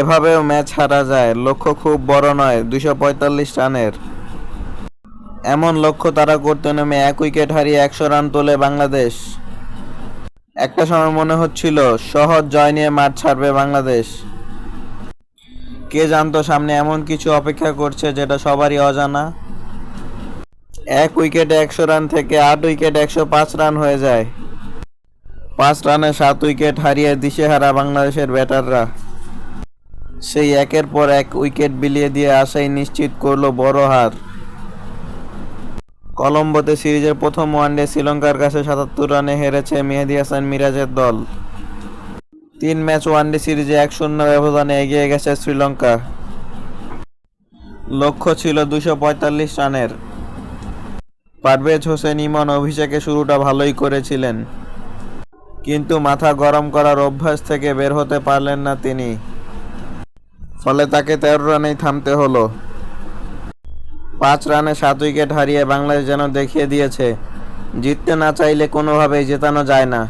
এভাবেও ম্যাচ হারা যায়। লক্ষ্য খুব বড় নয় দুশো রানের। এমন লক্ষ্য তারা করতে নেমে এক উইকেট হারিয়ে একশো রান তোলে বাংলাদেশ। একটা সময় মনে হচ্ছিল, সহজ জয় নিয়ে মাঠ ছাড়বে বাংলাদেশ। কে জানতো সামনে এমন কিছু অপেক্ষা করছে যেটা সবারই অজানা? এক উইকেটে একশো রান থেকে আট উইকেট একশো পাঁচ রান হয়ে যায়। পাঁচ রানে সাত উইকেট হারিয়ে দিশেহারা বাংলাদেশের ব্যাটাররা। সেই একের পর এক উইকেট বিলিয়ে দিয়ে আশাই নিশ্চিত করল বড় হার। কলম্বোতে সিরিজের প্রথম ওয়ানডে শ্রীলঙ্কার কাছে সাতাত্তর রানে হেরেছে মেহেদি হাসান মিরাজের দল। তিন ম্যাচ ওয়ানডে সিরিজে এক শূন্য ব্যবধানে এগিয়ে গেছে শ্রীলঙ্কা। লক্ষ্য ছিল দুশো পঁয়তাল্লিশ রানের। পারভেজ হোসেন ইমন অভিষেকে শুরুটা ভালোই করেছিলেন। কিন্তু মাথা গরম করার অভ্যাস থেকে বের হতে পারলেন না তিনি। ফলে তাকে তেরো রানেই থামতে হলো। পাঁচ রানে সাত উইকেট হারিয়ে বাংলাদেশ যেন দেখিয়ে দিয়েছে, জিততে না চাইলে কোনোভাবেই জেতানো যায় না।